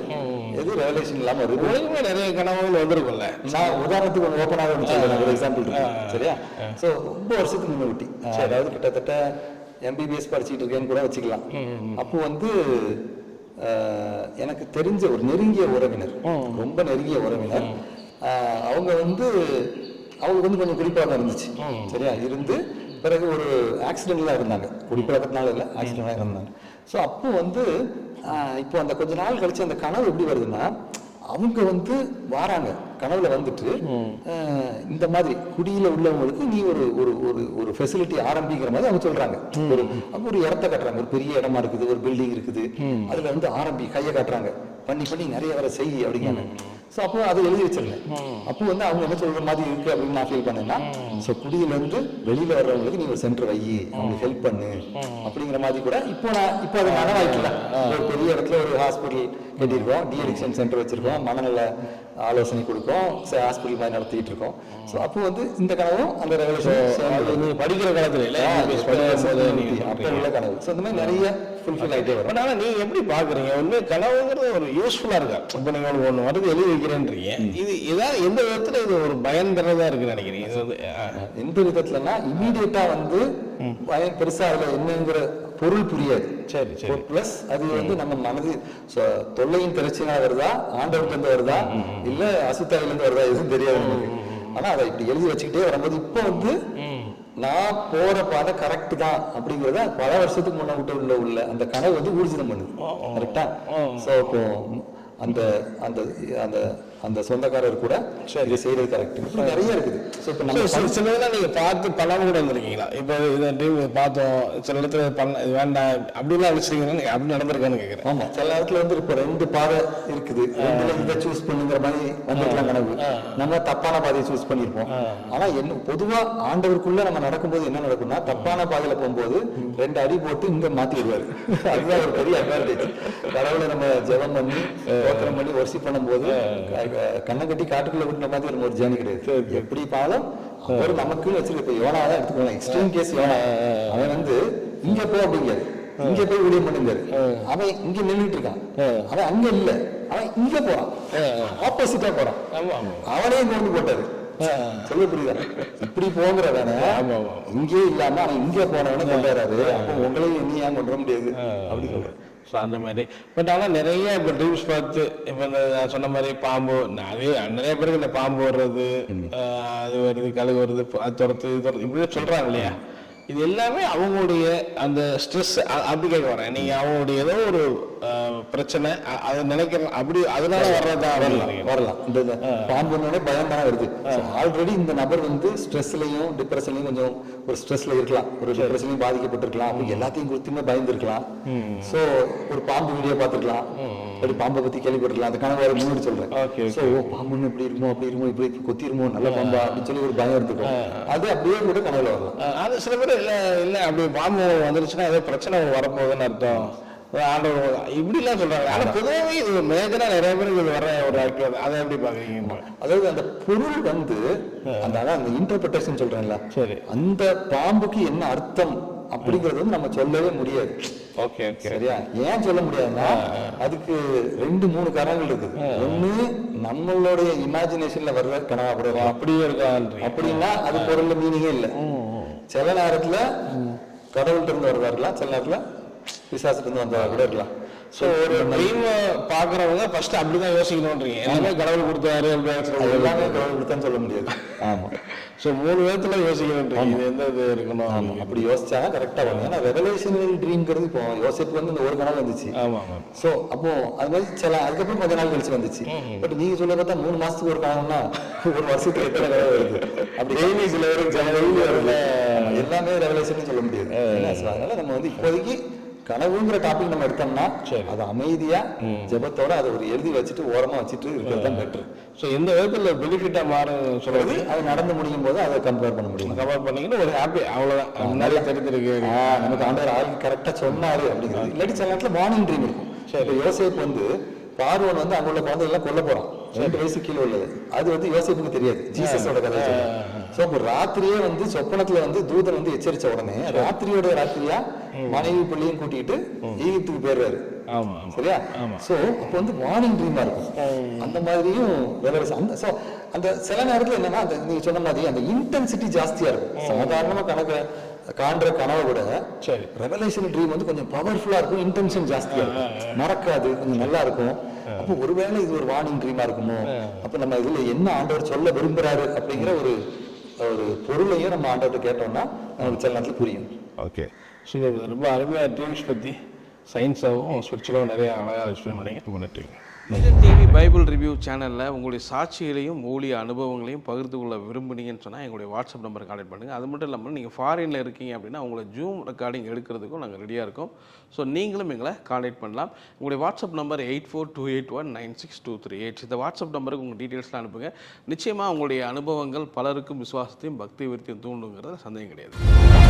S1: எது ரெவலேஷன் இல்லாம வருது
S2: உலகமே நிறைய கனவுகள் வந்திருக்கும்ல.
S1: நான் உதாரணத்துக்கு ஒன்று ஓப்பனாக ஒன்று சொல்றேன் ஒரு எக்ஸாம்பிள் இருக்கு. சரியா? ஸோ ரொம்ப வருஷத்துக்கு முன்ன விட்டி அதாவது கிட்டத்தட்ட எம்பிபிஎஸ் படிச்சுட்டு இருக்கேன்னு கூட வச்சுக்கலாம். அப்போ வந்து எனக்கு தெரிஞ்ச ஒரு நெருங்கிய உறவினர். ரொம்ப நெருங்கிய உறவினர். அவங்க வந்து அவங்க வந்து கொஞ்சம் குடிப்பழக்கம் இருந்துச்சு. சரியா? இருந்து பிறகு ஒரு ஆக்சிடென்ட்லாம் இருந்தாங்க. குடிப்பழக்கத்தினால இல்லை ஆக்சிடென்ட்லாம் இருந்தாங்க. ஸோ அப்போ வந்து இப்போ அந்த கொஞ்ச நாள் கழிச்சு அந்த கனவு எப்படி வருதுன்னா அவங்க வந்து வாராங்க. கனவுல வந்துட்டு இந்த மாதிரி குடியில உள்ளவங்களுக்கு நீ ஒரு ஒரு ஒரு ஒரு ஃபெசிலிட்டி ஆரம்பிக்கிற மாதிரி அவங்க சொல்றாங்க. ஒரு அப்ப ஒரு இடத்த கட்டுறாங்க. ஒரு பெரிய இடமா இருக்குது ஒரு பில்டிங் இருக்குது. அதுல வந்து ஆரம்பி கையை காட்டுறாங்க. பண்ணி பண்ணி நிறைய வர செய் அப்படிங்கிறாங்க. ஸோ அப்போ அதை எழுதி வச்சிருந்தேன். அப்போ வந்து அவங்க என்ன சொல்ற மாதிரி இருக்கு அப்படின்னு நான் ஃபீல் பண்ணேன்னா ஸோ குடியில இருந்து வெளியில வர்றவங்களுக்கு நீ ஒரு சென்டர் வை அவங்களுக்கு ஹெல்ப் பண்ணு. அப்படிங்கிற மாதிரி கூட இப்போ நான் இப்போ அது நனவாயிட்டுல ஒரு பெரிய இடத்துல ஒரு ஹாஸ்பிட்டல் கட்டியிருக்கோம் டி அடிக்ஷன் சென்டர் வச்சிருக்கோம் மனநல ஆலோசனை கொடுக்கோம் ஹாஸ்பிட்டல் மாதிரி நடத்திட்டு இருக்கோம். ஸோ அப்போ வந்து இந்த கனவும் அந்த
S2: நீங்க படிக்கிற காலத்துல இல்ல MBBS படிக்கும் போது நீங்க
S1: அப்போ உள்ள கனவு. ஸோ இந்த மாதிரி நிறைய ஃபுல்ஃபில் ஆகிட்டே வரும்.
S2: பட் ஆனா நீங்க எப்படி பாக்குறீங்க? உண்மை கனவுங்கிறது ஒரு யூஸ்ஃபுல்லா இருக்கா? இப்ப நீங்க உங்களுக்கு ஒண்ணு வருது எழுதி வைக்கிறேன்றீங்க. இது ஏதாவது எந்த விதத்துல இது ஒரு பயன் தரதா இருக்குன்னு நினைக்கிறீங்க?
S1: எந்த விதத்துலன்னா இமீடியட்டா வந்து பயம் பெருசா அதுல என்னங்கிற பொருள் புரியாது.
S2: சரி சரி.
S1: பிளஸ் அது வந்து நம்ம மனது தொல்லையின் பிரச்சனை வருதா? ஆண்டவர்கிட்ட இருந்து வருதா? இல்ல அசுத்தாயில இருந்து வருதா? எதுவும் தெரியாது நமக்கு. ஆனா அதை இப்படி எழுதி வச்சுக்கிட்டே வரும்போது இப்போ வந்து நான் போற பாதை கரெக்ட் தான் அப்படிங்கறத பல வருஷத்துக்கு முன்ன விட்டு உள்ள உள்ள அந்த கனவு வந்து ஊர்ஜிதம் பண்ணுது. கரெக்டா சோ அந்த அந்த அந்த அந்த சொந்தக்காரர் கூட இதை செய்யறது கரெக்ட் நிறைய இருக்குது. சோ இப்போ நம்ம
S2: சில சில இதெல்லாம் நீங்க பார்த்து பண்ணாம கூட வந்திருக்கீங்களா? இப்போ இந்த ட்ரீம் பார்த்தோம். சில இடத்துல பண்ண இது வேண்டாம். அப்படிலாம் நினைச்சிருக்கீங்க அப்படி நடந்திருக்கான்னு கேட்குறேன்
S1: ஆமா. சில நேரத்துல வந்து இப்ப ரெண்டு பாதை இருக்குது. ரெண்டுல இதை சூஸ் பண்ணுங்கிற மாதிரி வந்துக்கலாம் கனவு. நம்ம தப்பான பாதையை சூஸ் பண்ணிருப்போம் ஆனா என்ன பொதுவா ஆண்டவருக்குள்ள நம்ம நடக்கும்போது என்ன நடக்கும்னா தப்பான பாதையில போகும்போது ரெண்டு அடி போட்டு இங்க மாத்தி விடுவாரு (laughs) அதுதான் ஒரு பெரிய அட்வான்டேஜ் கடவுளை நம்ம ஜெபம் பண்ணி தோத்திரம் பண்ணி ஒர்ஷிப் பண்ணும்போது கண்ணை கட்டி காட்டுக்குள்ள விட்டுற மாதிரி நம்ம ஒரு ஜேர்னி கிடையாது. எப்படி பாலும் அவர் நமக்குன்னு வச்சிருக்க இப்ப யோனா தான் எடுத்துக்கலாம் எக்ஸ்ட்ரீம் கேஸ் யோனா. அவன் வந்து இங்க போ அப்படிங்காரு இங்க போய் ஊழியம் பண்ணுங்காரு அவன் இங்க நின்னுட்டு இருக்கான். அவன் அங்க இல்ல. அவன் இங்க போறான். ஆப்போசிட்டா போறான். அவனே கொண்டு போட்டாரு. சொல்ல புரியுதா? இப்படி போங்கிறவன இங்கே இல்லாம அவன் இங்க போனவன கொண்டு வராரு அப்போ உங்களையும் என்ன ஏன் கொண்டு வர முடியாது? அப்படி சொல்றேன்
S2: ஸோ அந்த மாதிரி. பட் ஆனால் நிறைய இப்போ ட்ரீம்ஸ் பார்த்து இப்போ இந்த சொன்ன மாதிரி பாம்பு நிறைய நிறைய பேருக்கு இந்த பாம்பு வர்றது அது வருது கழுகு வருது அது துரத்து இது துரத்து இப்படி சொல்கிறாங்க இல்லையா? இது எல்லாமே அவங்களுடைய அந்த ஸ்ட்ரெஸ் அப்படி கேட்க வரேன் நீங்கள் அவங்களுடைய ஏதோ ஒரு பிரச்சனை. அதை நினைக்கிற அப்படி அதனால வர்றதா
S1: வரலாம்.
S2: வரலாம்.
S1: இந்த பாம்புனோட பயம் தானே வருது. ஆல்ரெடி இந்த நபர் வந்து ஸ்ட்ரெஸ்லயும் டிப்ரெஷன்லயும் கொஞ்சம் ஒரு ஸ்ட்ரெஸ்ல இருக்கலாம். ஒரு டிப்ரெஷன்லயும் பாதிக்கப்பட்டிருக்கலாம். அப்படி எல்லாத்தையும் குறித்துமே பயந்துருக்கலாம். சோ ஒரு பாம்பு வீடியோ பார்த்துருக்கலாம். அப்படி பாம்பை பத்தி கேள்விப்பட்டிருக்கலாம். அந்த கனவு வர முன்னாடி சொல்றேன் ஓ பாம்புன்னு இப்படி இருக்குமோ அப்படி இருக்குமோ இப்படி கொத்திருமோ நல்ல பாம்பா அப்படின்னு சொல்லி ஒரு பயம் இருந்துக்கும் அது அப்படியே கூட கனவுல வரலாம்.
S2: அது சில பேர் இல்லை இல்லை அப்படி பாம்பு வந்துருச்சுன்னா ஏதோ பிரச்சனை வரப்போகுதுன்னு அர்த்தம். ஆண்டவர் இப்படிலாம் சொல்றாங்க. ஆனா பொதுவாகவே இது மேஜரா நிறைய பேருக்கு இது வர ஒரு ஆக்டிவ் அதை எப்படி பாக்குறீங்க
S1: அதாவது அந்த பொருள் வந்து அந்த அதான் அந்த இன்டர்பிரேஷன் சொல்றேன்ல.
S2: சரி.
S1: அந்த பாம்புக்கு என்ன அர்த்தம் அப்படிங்கறது வந்து நம்ம சொல்லவே முடியாது.
S2: Okay okay.
S1: சரியா? ஏன் சொல்ல முடியாதுன்னா அதுக்கு ரெண்டு மூணு காரணங்கள் இருக்குது. ஒண்ணு நம்மளுடைய இமேஜினேஷன்ல வர்ற கனவா கூட.
S2: அப்படியே இருக்கான்றீங்க
S1: அப்படின்னா அது பொருள்ல மீனிங்கே இல்ல. சில நேரத்துல கடவுள்கிட்ட இருந்து வரதா இருக்கலாம் சில நேரத்துல பிசாசுல இருந்து வந்ததா கூட இருக்கலாம்.
S2: ஸோ ஒரு ட்ரீம் பாக்குறவங்க ஃபர்ஸ்ட் அப்படிதான் யோசிக்கணும்ன்றீங்க. எல்லாமே கடவுள் கொடுத்தாரு
S1: எல்லாமே கடவுள் கொடுத்தான்னு சொல்ல முடியாது. ஆமா.
S2: ஸோ மூணு விதத்துல யோசிக்கணும்ன்றீங்க. இது எந்த இது இருக்கணும்?
S1: ஆமா. அப்படி யோசிச்சா கரெக்டா வரும். ஏன்னா ரெவலேஷனல் ட்ரீம்ங்கிறது இப்போ யோசிப்பு வந்து இந்த ஒரு கனவு வந்துச்சு.
S2: ஆமா ஆமா.
S1: சோ அப்போ அது மாதிரி சில அதுக்கப்புறம் கொஞ்ச நாள் கழிச்சு வந்துச்சு. பட் நீங்க சொல்ல பார்த்தா மூணு மாசத்துக்கு ஒரு கனவுனா ஒரு வருஷத்துக்கு எத்தனை கனவு வருது? அப்படி (laughs) டெய்லி சில வரும் எல்லாமே ரெவலேஷன் சொல்ல முடியாது. அதனால நம்ம வந்து இப்போதைக்கு கனவுங்கிற டாபிக் நம்ம எடுத்தோம்னா அது அமைதியா ஜெபத்தோட அதை ஒரு எழுதி வச்சுட்டு ஓரமா வச்சுட்டு இருக்கிறது தான் பெட்டர்
S2: ஸோ எந்த விதத்துல பெனிஃபிட்டா மாறும் சொல்றது?
S1: அது நடந்து முடியும் போது அதை கம்பேர் பண்ண முடியும்.
S2: கவர் பண்ணீங்கன்னா ஒரு ஹாப்பி அவ்வளவுதான். முன்னாடியே தெரிஞ்சிருக்கு.
S1: நமக்கு ஆண்டவர் ஆள் கரெக்டா சொன்னாரு அப்படிங்கிறது. இல்லாட்டி சில நேரத்துல மார்னிங் ட்ரீம் இருக்கும். இப்போ யோசேப் வந்து பார்வன் வந்து அங்க உள்ள குழந்தை எல்லாம் கொல்ல போறான். ரெண்டு வயசு கீழே உள்ளது. அது வந்து யோசேப்புக்கு தெரியாது. ஜீசஸோட கதை சோ அப்போ ராத்திரியே வந்து சொப்பனத்துல வந்து தூதன் வந்து எச்சரிச்ச உடனே ராத்திரியோட ராத்திரியா? மனைவி பிள்ளையும் கூட்டிட்டு ஈகிப்துக்கு போயிடுறாரு. சரியா. சோ அப்போ வந்து வார்னிங் ட்ரீமா இருக்கும். அந்த மாதிரியும் அந்த சோ அந்த சில நேரத்துல என்னன்னா அந்த நீங்க சொன்ன மாதிரி அந்த இன்டென்சிட்டி ஜாஸ்தியா இருக்கும். சாதாரணமா கணக்கு காண்ற கனவை விட
S4: சரி.
S1: ரெவலேஷன் ட்ரீம் வந்து கொஞ்சம் பவர்ஃபுல்லா இருக்கும். இன்டென்ஷன் ஜாஸ்தியா இருக்கும். மறக்காது. கொஞ்சம் நல்லா இருக்கும். அப்போ ஒருவேளை இது ஒரு வார்னிங் ட்ரீமா இருக்குமோ? அப்ப நம்ம இதுல என்ன ஆண்டவர் சொல்ல விரும்புறாரு அப்படிங்கிற ஒரு ஒரு பொருளையும் நம்ம ஆண்டவர்கிட்ட கேட்டோம்னா நமக்கு சில நேரத்துல புரியும்.
S4: ஓகே. ரொம்ப அருமையாக ட்ரீம்ஸ் பற்றி சயின்ஸாகவும் ஸ்பிரிச்சுவலாகவும் நிறைய அழகாக எக்ஸ்பிளைன் பண்ணீங்க. ரொம்ப நன்றிங்க.
S2: டிவி பைபிள் ரிவ்யூ சேனலில் உங்களுடைய சாட்சிகளையும் ஊழிய அனுபவங்களையும் பகிர்ந்து கொள்ள விரும்புனீங்கன்னு சொன்னால் எங்களுடைய வாட்ஸ்அப் நம்பர் கான்டெக்ட் பண்ணுங்கள் அது மட்டும் இல்லாமல் நீங்கள் ஃபாரினில் இருக்கீங்க அப்படின்னா உங்களை ஜூம் ரெக்கார்டிங் எடுக்கிறதுக்கும் நாங்கள் ரெடியாக இருக்கோம். ஸோ நீங்களும் எங்களை கான்டெக்ட் பண்ணலாம். உங்களுடைய WhatsApp number eight four two eight one nine six two three eight இந்த வாட்ஸ்அப் நம்பருக்கு உங்கள் டீட்டெயில்ஸ்லாம் அனுப்புங்க. நிச்சயமாக உங்களுடைய அனுபவங்கள் பலருக்கும் விசுவாசத்தையும் பக்தி விருத்தியும் தூண்டுங்கிறது சந்தேகம் கிடையாது.